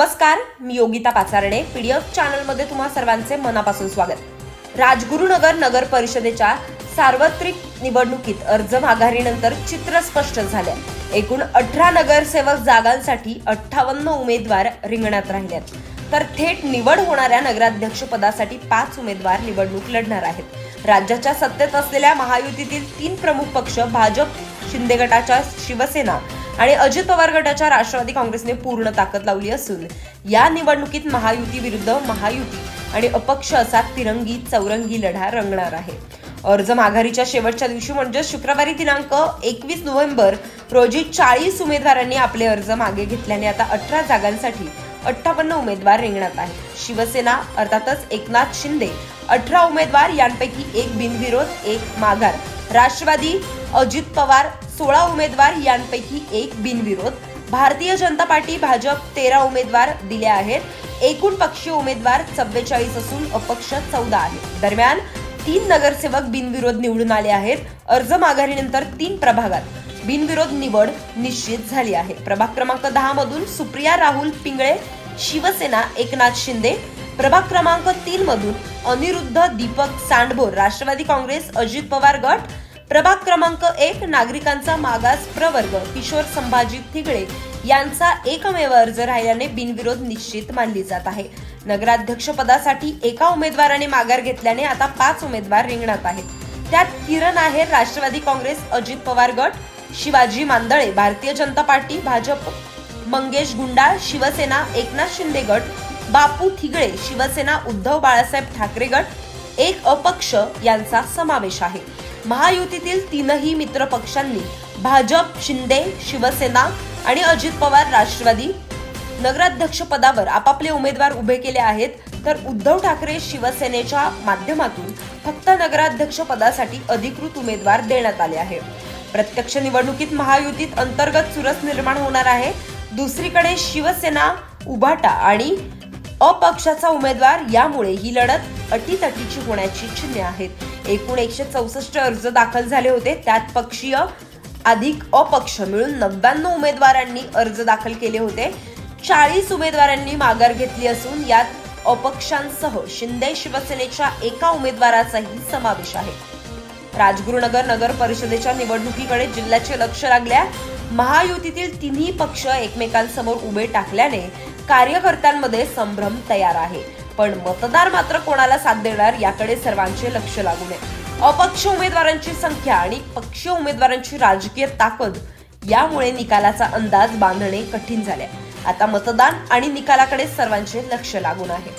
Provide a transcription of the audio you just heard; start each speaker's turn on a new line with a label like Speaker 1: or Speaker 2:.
Speaker 1: नमस्कार मी योगिता पाचारणे पीडीएफ चॅनलमध्ये तुम्हा सर्वांचे मनापासून स्वागत. राजगुरुनगर नगर परिषदेच्या सार्वत्रिक निवडणुकीत अर्ज माघारीनंतर चित्र स्पष्ट झाले. एकूण अठरा नगरसेवक जागांसाठी अठ्ठावन्न उमेदवार रिंगणात राहिल्यात तर थेट निवड होणाऱ्या नगराध्यक्ष पदासाठी पाच उमेदवार निवडणूक लढणार आहेत. राज्याच्या सत्तेत असलेल्या महायुतीतील तीन प्रमुख पक्ष भाजप शिंदे गटाच्या शिवसेना आणि अजित पवार गटाच्या राष्ट्रवादी काँग्रेसने पूर्ण ताकद लावली असून या निवडणुकीत महायुती विरुद्ध महायुती आणि अपक्ष असा तिरंगी चौरंगी लढा रंगणार आहे. अर्ज माघारीच्या शेवटच्या दिवशी म्हणजे शुक्रवारी दिनांक एकवीस नोव्हेंबर रोजी चाळीस उमेदवारांनी आपले अर्ज मागे घेतल्याने आता अठरा जागांसाठी अठ्ठावन्न उमेदवार रिंगणात आहेत. शिवसेना अर्थातच एकनाथ शिंदे अठरा उमेदवार यांपैकी एक बिनविरोध एक माघार. राष्ट्रवादी अजित पवार सोळा उमेदवार यांपैकी एक बिनविरोध. भारतीय जनता पार्टी भाजप तेरा उमेदवार दिले आहेत. एकूण पक्षीय उमेदवार चव्वेचाळीस असून अपक्ष चौदा आहेत. दरम्यान तीन नगरसेवक बिनविरोध निवडून आले आहेत. अर्ज माघारीनंतर तीन प्रभागात बिनविरोध निवड निश्चित झाली आहे. प्रभाग क्रमांक दहा मधून सुप्रिया राहुल पिंगळे शिवसेना एकनाथ शिंदे. प्रभाग क्रमांक तीन मधून अनिरुद्ध दीपक सांडभोर राष्ट्रवादी काँग्रेस अजित पवार गट प्रभाग क्रमांक एक नागरिकांचा मागास प्रवर्ग किशोर संभाजी थिगळे यांचा एकमेव अर्ज राहिल्याने बिनविरोध निश्चित मानली जात आहे. नगराध्यक्ष पदासाठी एका उमेदवाराने माघार घेतल्याने आता पाच उमेदवार रिंगणात आहेत. त्यात किरण आहेर राष्ट्रवादी काँग्रेस अजित पवार गट शिवाजी मांदळे भारतीय जनता पार्टी भाजप मंगेश गुंडाळ शिवसेना एकनाथ शिंदे गट बापू थिगळे शिवसेना उद्धव बाळासाहेब ठाकरे गट एक अपक्ष यांचा समावेश आहे. महायुतीतील तीनही मित्र पक्षांनी भाजप शिंदे शिवसेना आणि अजित पवार राष्ट्रवादी नगराध्यक्ष पदावर आपापले उमेदवार उभे केले आहेत. तर उद्धव ठाकरे शिवसेनेच्या माध्यमातून फक्त नगराध्यक्ष पदासाठी अधिकृत उमेदवार देण्यात आले आहे. प्रत्यक्ष निवडणुकीत महायुतीत अंतर्गत चुरस निर्माण होणार आहे. दुसरीकडे शिवसेना उभाटा आणि अपक्षाचा उमेदवार यामुळे ही लढत अटीतटीची होण्याची चिन्हे आहेत. एकूण एकशे चौसष्ट अर्ज दाखल झाले होते. त्यात पक्षीय अधिक अपक्ष मिळून नव्याण्णव उमेदवारांनी अर्ज दाखल केले होते. चाळीस उमेदवारांनी माघार घेतली असून यात अपक्षांसह शिंदे शिवसेनेच्या एका उमेदवाराचाही समावेश आहे. राजगुरुनगर नगर परिषदेच्या निवडणुकीकडे जिल्ह्याचे लक्ष लागल्या महायुतीतील तिन्ही पक्ष एकमेकांसमोर उभे टाकल्याने कार्यकर्त्यांमध्ये संभ्रम तयार आहे. पण मतदार मात्र कोणाला साथ देणार याकडे सर्वांचे लक्ष लागून नये अपक्ष उमेदवारांची संख्या आणि पक्ष उमेदवारांची राजकीय ताकद यामुळे निकालाचा अंदाज बांधणे कठीण झाले आता मतदान आणि निकालाकडे सर्वांचे लक्ष लागून आहे.